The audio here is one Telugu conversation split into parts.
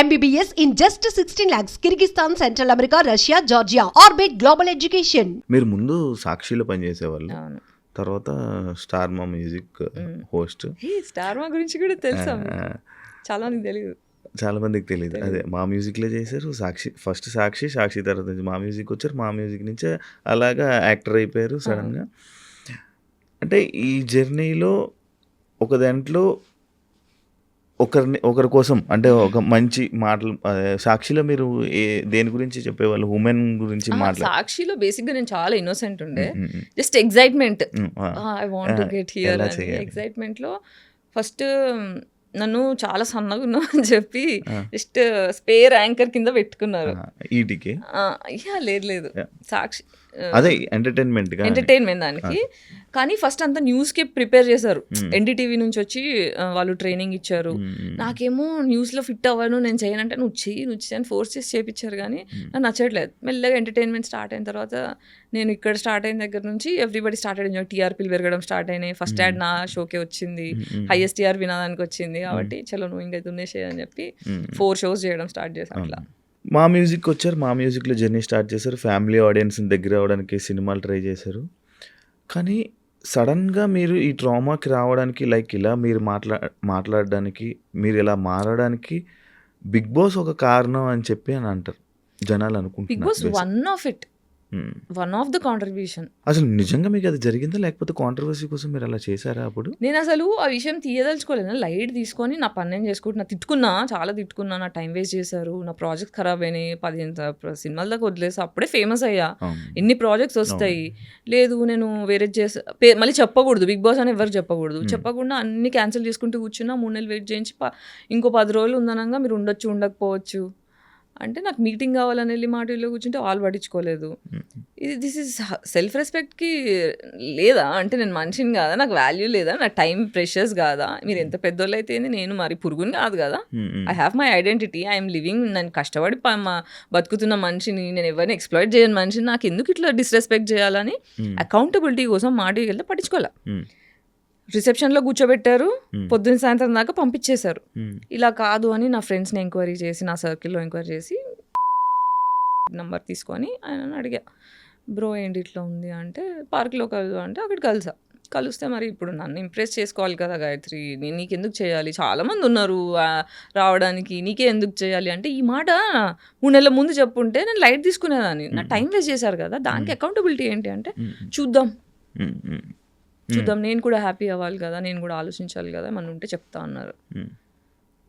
MBBS in just 16 lakhs. Kyrgyzstan, Central America, Russia, Georgia. Orbit Global Education. మీరు ముందు సాక్షిలో పనిచేసేవాళ్ళు. అవును. తర్వాత స్టార్ మా మ్యూజిక్ హోస్ట్. హే స్టార్ మా గురించి కూడా తెలుసా చాలా మందికి తెలియదు చాలా మందికి తెలియదు అదే మా మ్యూజిక్లో చేశారు. సాక్షి ఫస్ట్ సాక్షి సాక్షి తర్వాత నుంచి మా మ్యూజిక్ వచ్చారు. మా మ్యూజిక్ నుంచే అలాగా యాక్టర్ అయిపోయారు సడన్గా. అంటే ఈ జర్నీలో ఒక దాంట్లో ఒకరిని ఒకరి కోసం అంటే ఒక మంచి మాటలు సాక్షిలో మీరు ఏ దేని గురించి చెప్పేవాళ్ళు? ఉమెన్ గురించి మాట్లాడు సాక్షిలో బేసిక్గా నేను చాలా ఇన్నోసెంట్ ఉండే. Just excitement I want to get here? ఎగ్జైట్మెంట్లో first నన్ను చాలా సన్నగా ఉన్నావు అని చెప్పి. జస్ట్ స్పేర్ యాంకర్ కింద పెట్టుకున్నారు. ఈటికి యా, లేదు లేదు. సాక్షి అదే ఎంటర్టైన్మెంట్ ఎంటర్టైన్మెంట్ దానికి. కానీ ఫస్ట్ అంతా న్యూస్కి ప్రిపేర్ చేశారు. ఎన్డీటీవీ నుంచి వచ్చి వాళ్ళు ట్రైనింగ్ ఇచ్చారు. నాకేమో న్యూస్లో ఫిట్ అవ్వను నేను చేయనంటే నువ్వు చెయ్యి నువ్వు చేయని ఫోర్స్ చేసి చేపించారు కానీ నాకు నచ్చట్లేదు. మెల్లగా ఎంటర్టైన్మెంట్ స్టార్ట్ అయిన తర్వాత నేను ఇక్కడ స్టార్ట్ అయిన దగ్గర నుంచి ఎవ్రీబడి స్టార్ట్ అయ్యింది టీఆర్పీలు పెరగడం స్టార్ట్ అయినాయి. ఫస్ట్ యాడ్ నా షోకే వచ్చింది. హైయెస్ట్ టీఆర్పీ నా దానికి వచ్చింది. కాబట్టి చలో నువ్వు ఇంకా దున్నేసే అని చెప్పి ఫోర్ షోస్ చేయడం స్టార్ట్ చేశాను అట్లా. మా మ్యూజిక్ వచ్చారు. మా మ్యూజిక్లో జర్నీ స్టార్ట్ చేశారు. ఫ్యామిలీ ఆడియన్స్ని దగ్గర అవడానికి సినిమాలు ట్రై చేశారు. కానీ సడన్గా మీరు ఈ ట్రామాకి రావడానికి లైక్ ఇలా మీరు మాట్లా మాట్లాడడానికి మీరు ఇలా మారడానికి బిగ్ బాస్ ఒక కారణం అని చెప్పి అని అంటారు జనాలు బిగ్ బాస్ అనుకుంటున్నారు one of it. One of the contribution. అసలు నిజంగా మీకు అది జరిగిందా? లేకపోతే కాంట్రవర్సీ కోసం మీరు అలా చేశారా అప్పుడు? నేను అసలు ఆ విషయం తీయదలుచుకోలేదు లైట్ తీసుకొని నా పని నేను చేసుకుంటున్నా. తిట్టుకున్నా చాలా తిట్టుకున్నా. నా టైం వేస్ట్ చేశారు. నా ప్రాజెక్ట్ ఖరాబ్ అయినాయి. పదిహేను సినిమాల దాకా వదిలేసి అప్పుడే ఫేమస్ అయ్యా. ఎన్ని ప్రాజెక్ట్స్ వస్తాయి? లేదు నేను వేరే చేసా మళ్ళీ చెప్పకూడదు. బిగ్ బాస్ అని ఎవరు చెప్పకూడదు. చెప్పకుండా అన్ని క్యాన్సిల్ చేసుకుంటూ కూర్చున్నా మూడు నెలలు వెయిట్ చేయించి ఇంకో పది రోజులు ఉందనంగా మీరు ఉండొచ్చు ఉండకపోవచ్చు. అంటే నాకు మీటింగ్ కావాలని వెళ్ళి మాటిలో కూర్చుంటే వాళ్ళు పట్టించుకోలేదు. ఇది దిస్ ఇస్ సెల్ఫ్ రెస్పెక్ట్కి లేదా? అంటే నేను మనిషిని కాదా? నాకు వాల్యూ లేదా? నా టైం ప్రెషర్స్ కాదా? మీరు ఎంత పెద్దోళ్ళు అయితే నేను మరి పురుగుని కాదు కదా? Hmm, hmm. I have my identity I'm living నేను కష్టపడి బతుకుతున్న మనిషిని నేను ఎవరిని ఎక్స్ప్లాయిట్ చేయని మనిషిని నాకు ఎందుకు ఇట్లా డిస్రెస్పెక్ట్ చేయాలని Hmm. అకౌంటబిలిటీ కోసం మాటికి వెళ్తే పట్టించుకోలే Hmm. రిసెప్షన్లో కూర్చోబెట్టారు. పొద్దున్న సాయంత్రం దాకా పంపించేశారు. ఇలా కాదు అని నా ఫ్రెండ్స్ని ఎంక్వైరీ చేసి నా సర్కిల్లో ఎంక్వైరీ చేసి నంబర్ తీసుకొని ఆయన అడిగా బ్రో ఏంటి ఇట్లా ఉంది? అంటే పార్క్లో కలు అంటే అక్కడ కలిసా. కలిస్తే మరి ఇప్పుడు నన్ను ఇంప్రెస్ చేసుకోవాలి కదా గాయత్రి. నేను నీకు ఎందుకు చేయాలి? చాలామంది ఉన్నారు రావడానికి. నీకే ఎందుకు చేయాలి? అంటే ఈ మాట మూడు నెలల ముందు చెప్పుంటే నేను లైట్ తీసుకునేదాన్ని. నా టైం వేస్ట్ చేశారు కదా. దానికి అకౌంటబిలిటీ ఏంటి అంటే. చూద్దాం. చూద్దాం నేను కూడా హ్యాపీ అవ్వాలి కదా నేను కూడా ఆలోచించాలి కదా మన ఉంటే చెప్తా అన్నారు.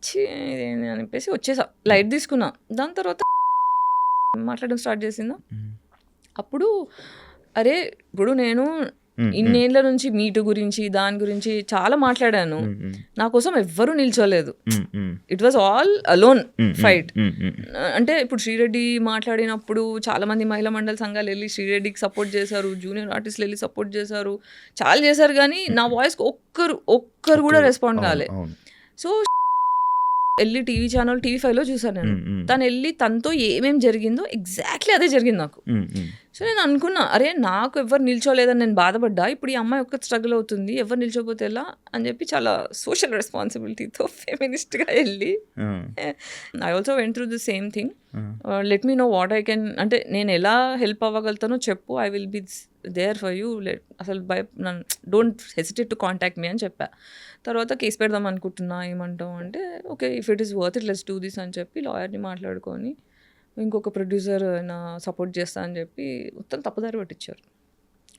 ఛీ, ఇదేంది అని చెప్పేసి వచ్చేసా లైట్ తీసుకున్నా దాని తర్వాత మాట్లాడడం స్టార్ట్ చేసిందా. అప్పుడు అరే ఇప్పుడు నేను ఇన్నేళ్ళ నుంచి మీటు గురించి దాని గురించి చాలా మాట్లాడాను. నా కోసం ఎవ్వరూ నిల్చోలేదు. It was all alone fight. అంటే ఇప్పుడు శ్రీరెడ్డి మాట్లాడినప్పుడు చాలా మంది మహిళా మండలి సంఘాలు వెళ్ళి శ్రీరెడ్డికి సపోర్ట్ చేశారు జూనియర్ ఆర్టిస్టులు వెళ్ళి సపోర్ట్ చేశారు. చాలా చేశారు కానీ నా వాయిస్కి ఒక్కరు ఒక్కరు కూడా రెస్పాండ్ కాలే. సో వెళ్ళి టీవీ ఛానల్ టీవీ ఫైవ్లో చూసాను నేను. తను వెళ్ళి తనతో ఏమేం జరిగిందో ఎగ్జాక్ట్లీ అదే జరిగింది నాకు. సో నేను అనుకున్నా అరే నాకు ఎవరు నిల్చోలేదని నేను బాధపడ్డా ఇప్పుడు ఈ అమ్మాయి ఒక్క స్ట్రగుల్ అవుతుంది ఎవరు నిల్చోపోతే ఎలా? అని చెప్పి చాలా సోషల్ రెస్పాన్సిబిలిటీతో ఫెమినిస్ట్గా వెళ్ళి I also went through the same thing. Let me know what I can అంటే నేను ఎలా హెల్ప్ అవ్వగలుగుతానో చెప్పు I will be there for you let అసలు భయ don't hesitate to contact me అని చెప్పా. తర్వాత కేసు పెడదాం అనుకుంటున్నా ఏమంటావు అంటే okay if it is worth it let's do this అని చెప్పి లాయర్ని మాట్లాడుకొని ఇంకొక ప్రొడ్యూసర్ నా సపోర్ట్ చేస్తా అని చెప్పి మొత్తం తప్పుదారి పట్టించారు.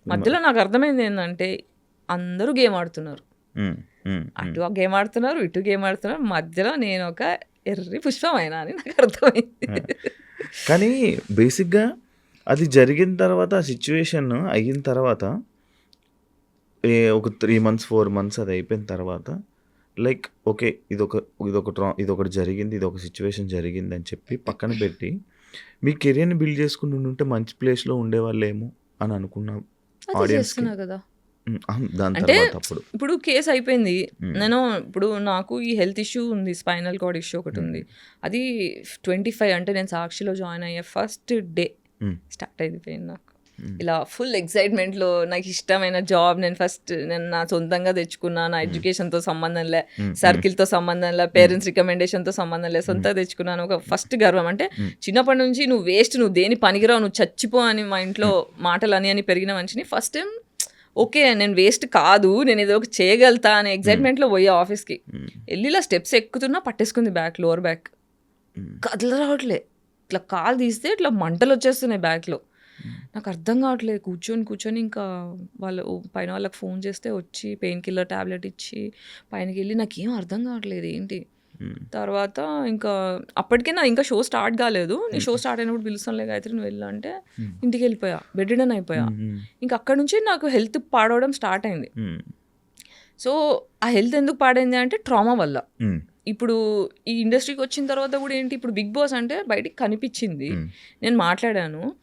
మధ్యలో నాకు అర్థమైంది ఏంటంటే అందరూ గేమ్ ఆడుతున్నారు. అటు గేమ్ ఆడుతున్నారు ఇటు గేమ్ ఆడుతున్నారు మధ్యలో నేను ఒక ఎర్రి పుష్పమైనా అని నాకు అర్థమైంది. కానీ బేసిక్గా అది జరిగిన తర్వాత ఆ సిచ్యువేషన్ అయిన తర్వాత ఏ ఒక త్రీ మంత్స్ ఫోర్ మంత్స్ అది అయిపోయిన తర్వాత లైక్ ఓకే ఇదొక ఇదొక ట్రా ఇదొకటి జరిగింది ఇదొక సిచ్యువేషన్ జరిగింది అని చెప్పి పక్కన పెట్టి మీ కెరియర్ని బిల్డ్ చేసుకుని ఉంటే మంచి ప్లేస్లో ఉండేవాళ్ళేమో అని అనుకున్నా. చేస్తున్నా కదా అంటే ఇప్పుడు కేసు అయిపోయింది. నేను ఇప్పుడు నాకు ఈ హెల్త్ ఇష్యూ ఉంది స్పైనల్ కార్డ్ ఇష్యూ ఒకటి ఉంది అది ట్వంటీ ఫైవ్ అంటే నేను సాక్షిలో జాయిన్ అయ్యే ఫస్ట్ డే. స్టార్ట్ అయిపోయింది నాకు ఇలా ఫుల్ ఎక్సైట్మెంట్లో నాకు ఇష్టమైన జాబ్ నేను ఫస్ట్ నేను నా సొంతంగా తెచ్చుకున్నా నా ఎడ్యుకేషన్తో సంబంధం లే సర్కిల్తో సంబంధం లే పేరెంట్స్ రికమెండేషన్తో సంబంధం లే సొంత తెచ్చుకున్నాను. ఒక ఫస్ట్ గర్వం అంటే చిన్నప్పటి నుంచి నువ్వు వేస్ట్ నువ్వు దేని పనికిరావు నువ్వు చచ్చిపో అని మా ఇంట్లో మాటలు అని అని పెరిగిన మనిషిని ఫస్ట్ టైం ఓకే నేను వేస్ట్ కాదు నేను ఏదో ఒక చేయగలుగుతా అనే ఎగ్జైట్మెంట్లో పోయా ఆఫీస్కి వెళ్ళి ఇలా స్టెప్స్ ఎక్కుతున్నా పట్టేసుకుంది బ్యాక్ లోవర్ బ్యాక్ కదల రావట్లే ఇట్లా కాలు తీస్తే ఇట్లా మంటలు వచ్చేస్తున్నాయి బ్యాక్లో నాకు అర్థం కావట్లేదు. కూర్చొని కూర్చొని ఇంకా వాళ్ళు పైన వాళ్ళకి ఫోన్ చేస్తే వచ్చి పెయిన్ కిల్లర్ ట్యాబ్లెట్ ఇచ్చి పైనకి వెళ్ళి నాకు ఏం అర్థం కావట్లేదు ఏంటి? తర్వాత ఇంకా అప్పటికే నా ఇంకా షో స్టార్ట్ కాలేదు. నీ షో స్టార్ట్ అయినప్పుడు పిలుస్తానులే గాయత్రి నువ్వు వెళ్ళా అంటే ఇంటికి వెళ్ళిపోయా. బెడ్ డన్ అయిపోయా. ఇంకా అక్కడ నుంచి నాకు హెల్త్ పాడవడం స్టార్ట్ అయింది. సో ఆ హెల్త్ ఎందుకు పాడైంది అంటే ట్రామా వల్ల. ఇప్పుడు ఈ ఇండస్ట్రీకి వచ్చిన తర్వాత కూడా ఏంటి? ఇప్పుడు బిగ్ బాస్ అంటే బయటికి కనిపించింది. నేను మాట్లాడాను.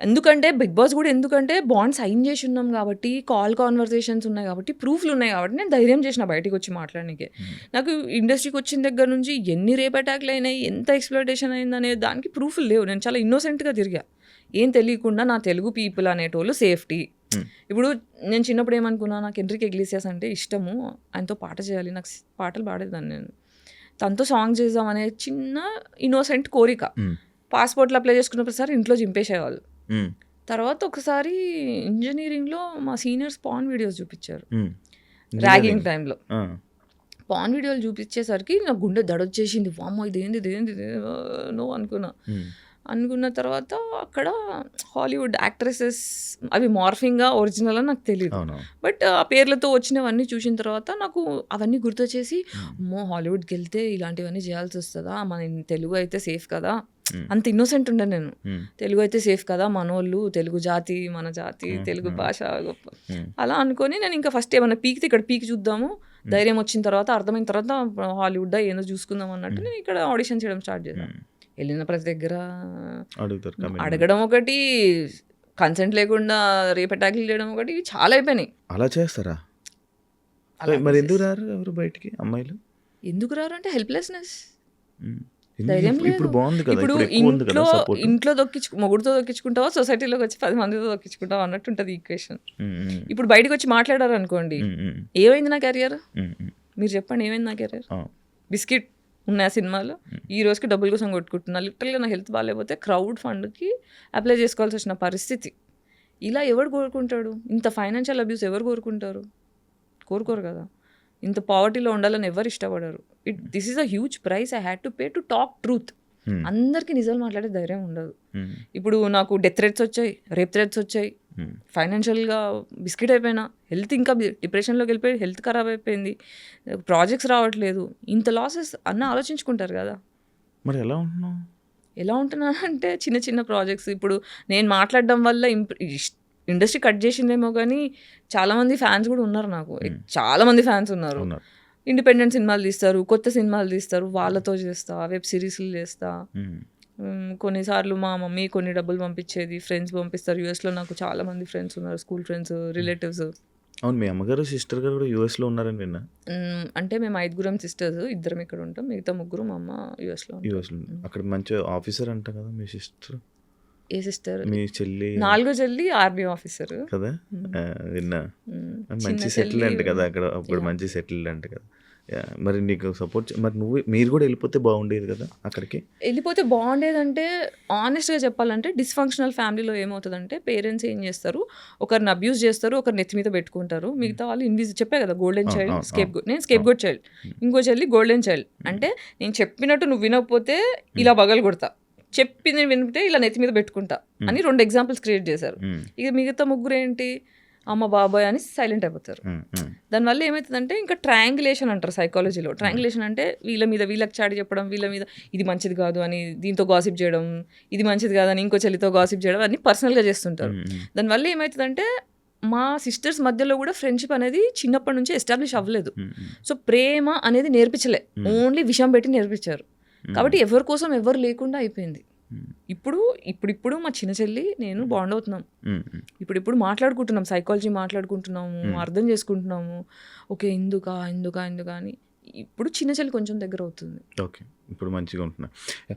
ఎందుకంటే బిగ్ బాస్ కూడా ఎందుకంటే బాండ్ సైన్ చేసి ఉన్నాం కాబట్టి కాల్ కాన్వర్సేషన్స్ ఉన్నాయి కాబట్టి ప్రూఫ్లు ఉన్నాయి కాబట్టి నేను ధైర్యం చేసిన బయటికి వచ్చి మాట్లాడడానికి నాకు ఇండస్ట్రీకి వచ్చిన దగ్గర నుంచి ఎన్ని రేప్ అటాక్లు అయినాయి ఎంత ఎక్స్ప్లోటేషన్ అయింది అనే దానికి ప్రూఫ్లు లేవు. నేను చాలా ఇన్నోసెంట్గా తిరిగా. ఏం తెలియకుండా నా తెలుగు పీపుల్ అనేటోళ్ళు సేఫ్టీ. ఇప్పుడు నేను చిన్నప్పుడు ఏమనుకున్నా నాకు ఎంట్రీకి ఎగ్లీసియస్ అంటే ఇష్టము. ఆయనతో పాట చేయాలి. నాకు పాటలు పాడేదాన్ని నేను. తనతో సాంగ్ చేద్దాం అనే చిన్న ఇన్నోసెంట్ కోరిక. పాస్పోర్ట్లు అప్లై చేసుకున్న ప్రతిసారి ఇంట్లో చింపేసేవాళ్ళు. తర్వాత ఒకసారి ఇంజనీరింగ్లో మా సీనియర్స్ పాన్ వీడియోస్ చూపించారు. ర్యాగింగ్ టైంలో పాన్ వీడియోలు చూపించేసరికి నా గుండె దడొచ్చేసింది. వామ్మో ఇదేంది ఇదేంది నో అనుకున్నా. అనుకున్న తర్వాత అక్కడ హాలీవుడ్ యాక్ట్రెసెస్ అవి మార్ఫింగ్గా ఒరిజినల్ అని నాకు తెలియదు బట్ ఆ పేర్లతో వచ్చినవన్నీ చూసిన తర్వాత నాకు అవన్నీ గుర్తొచ్చేసి అమ్మో హాలీవుడ్కి వెళ్తే ఇలాంటివన్నీ చేయాల్సి వస్తుందా మన తెలుగు అయితే సేఫ్ కదా? అంత ఇన్నోసెంట్ ఉండే నేను. తెలుగు అయితే సేఫ్ కదా మనోళ్ళు తెలుగు జాతి మన జాతి తెలుగు భాష గొప్ప. అలా అనుకొని నేను ఇంకా ఫస్ట్ ఏమన్నా పీక్తే ఇక్కడ పీక్ చూద్దాము. ధైర్యం వచ్చిన తర్వాత అర్థమైన తర్వాత హాలీవుడ్ ఏందో చూసుకుందాం అన్నట్టు నేను ఇక్కడ ఆడిషన్ చేయడం స్టార్ట్ చేశాను వెళ్ళిన ప్రతి దగ్గర. అడగడం ఒకటి కన్సెంట్ లేకుండా రేపు అటాక్లు చేయడం ఒకటి చాలా అయిపోయినాయి. అలా చేస్తారా? మరి ఎందుకు రారు ఎవరు బయటికి? అమ్మాయిలు? ఎందుకు రారు అంటే హెల్ప్లెస్నెస్? ధైర్యం ఇప్పుడు-. బాగుంది కదా ఇప్పుడు ఇంట్లో ఇంట్లో దొక్కించు మొగుడుతో దొక్కించుకుంటావా సొసైటీలోకి వచ్చి పది మందితో దొక్కించుకుంటావా అన్నట్టు ఉంటుంది ఈక్వేషన్ ఇప్పుడు బయటకు వచ్చి మాట్లాడారు అనుకోండి ఏమైంది నా కెరియర్ మీరు చెప్పండి ఏమైంది నా కెరియర్ బిస్కెట్ ఉన్నాయి సినిమాలు ఈ రోజుకి డబ్బుల కోసం కొట్టుకుంటున్నా లిటరల్గా నా హెల్త్ బాగాలేకపోతే క్రౌడ్ ఫండ్కి అప్లై చేసుకోవాల్సి వచ్చిన పరిస్థితి. ఇలా ఎవరు కోరుకుంటాడు? ఇంత ఫైనాన్షియల్ అబ్యూస్ ఎవరు కోరుకుంటారు? కోరుకోరు కదా. ఇంత పావర్టీలో ఉండాలని ఎవరు ఇష్టపడరు. It this is a huge price I had to pay to talk truth అందరికీ నిజాలు మాట్లాడే ధైర్యం ఉండదు. ఇప్పుడు నాకు డెత్ థ్రెట్స్ వచ్చాయి రేప్ థ్రెట్స్ వచ్చాయి. ఫైనాన్షియల్గా బిస్కెట్ అయిపోయినా హెల్త్ ఇంకా డిప్రెషన్లోకి వెళ్ళిపోయి హెల్త్ ఖరాబ్ అయిపోయింది. ప్రాజెక్ట్స్ రావట్లేదు. ఇంత లాసెస్ అన్న ఆలోచించుకుంటారు కదా. మరి ఎలా ఉంటున్నావు? ఎలా ఉంటున్నా అంటే చిన్న చిన్న ప్రాజెక్ట్స్ ఇప్పుడు నేను మాట్లాడడం వల్ల ఇండస్ట్రీ కట్ చేసిందేమో కానీ చాలామంది ఫ్యాన్స్ కూడా ఉన్నారు నాకు. చాలామంది ఫ్యాన్స్ ఉన్నారు. ఇండిపెండెంట్ సినిమాలు తీస్తారు కొత్త సినిమాలు తీస్తారు వాళ్ళతో చేస్తా వెబ్ సిరీస్లు చేస్తా. మ్మ్, కొన్నిసార్లు మా మమ్మీ కొన్ని డబ్బులు పంపించేది ఫ్రెండ్స్ పంపిస్తారు. యూఎస్లో నాకు చాలా మంది ఫ్రెండ్స్ ఉన్నారు స్కూల్ ఫ్రెండ్స్ రిలేటివ్స్. అవును మీ అమ్మగారు సిస్టర్ గారు కూడా యూఎస్లో ఉన్నారని విన్నా. అంటే మేము ఐదుగురం సిస్టర్స్ ఇద్దరం ఇక్కడ ఉంటాం. మిగతా ముగ్గురు మా అమ్మ యూఎస్లో ఉంటాం. యూఎస్లో అక్కడ మంచి ఆఫీసర్ అంట కదా మీ సిస్టర్? ఏ సిస్టర్? మీ చెల్లి నాలుగో చెల్లి ఆర్మీ ఆఫీసర్. కదా? విన్నా. మంచి సెటిల్ అంట కదా అక్కడ. అప్పుడు మంచి సెటిల్ అంట కదా. మరి నీకు సపోర్ట్ మరి నువ్వు మీరు కూడా వెళ్ళిపోతే బాగుండేది కదా అక్కడికి? వెళ్ళిపోతే బాగుండేదంటే ఆనెస్ట్గా చెప్పాలంటే డిస్ఫంక్షనల్ ఫ్యామిలీలో ఏమవుతుందంటే పేరెంట్స్ ఏం చేస్తారు? ఒకరిని అబ్యూస్ చేస్తారు ఒకరి నెత్తి మీద పెట్టుకుంటారు. మిగతా వాళ్ళు ఇన్విజ్ చెప్పే కదా గోల్డెన్ చైల్డ్ స్కేప్ నేను స్కేప్ గోడ్ చైల్డ్ ఇంకో చెల్లి గోల్డెన్ చైల్డ్ అంటే నేను చెప్పినట్టు నువ్వు వినకపోతే ఇలా బగలు కొడతా. చెప్పింది వినిపితే ఇలా నెత్తి మీద పెట్టుకుంటా అని రెండు ఎగ్జాంపుల్స్ క్రియేట్ చేశారు. ఇక మిగతా ముగ్గురు ఏంటి? అమ్మ బాబాయ్ అని సైలెంట్ అయిపోతారు. దానివల్ల ఏమవుతుందంటే ఇంకా ట్రయాంగులేషన్ అంటారు సైకాలజీలో ట్రయాంగులేషన్ అంటే వీళ్ళ మీద వీళ్ళకి చాడి చెప్పడం వీళ్ళ మీద ఇది మంచిది కాదు అని దీంతో గాసిప్ చేయడం ఇది మంచిది కాదని ఇంకో చెల్లితో గాసిప్ చేయడం అన్ని పర్సనల్గా చేస్తుంటారు. దానివల్ల ఏమవుతుందంటే మా సిస్టర్స్ మధ్యలో కూడా ఫ్రెండ్షిప్ అనేది చిన్నప్పటి నుంచి ఎస్టాబ్లిష్ అవ్వలేదు. సో ప్రేమ అనేది నేర్పించలే. ఓన్లీ విషయం పెట్టి నేర్పించారు. కాబట్టి ఎవరి కోసం ఎవరు లేకుండా అయిపోయింది. ఇప్పుడు ఇప్పుడిప్పుడు మా చిన్న చెల్లి నేను బాండ్ అవుతున్నాం ఉమ్, ఉమ్. ఇప్పుడు ఇప్పుడు మాట్లాడుకుంటున్నాం సైకాలజీ మాట్లాడుకుంటున్నాము అర్థం చేసుకుంటున్నాము. ఓకే ఎందుకా ఎందుకా ఎందుకా అని. ఇప్పుడు చిన్న చెల్లి కొంచెం దగ్గర అవుతుంది. ఓకే ఇప్పుడు మంచిగా ఉంటున్నా.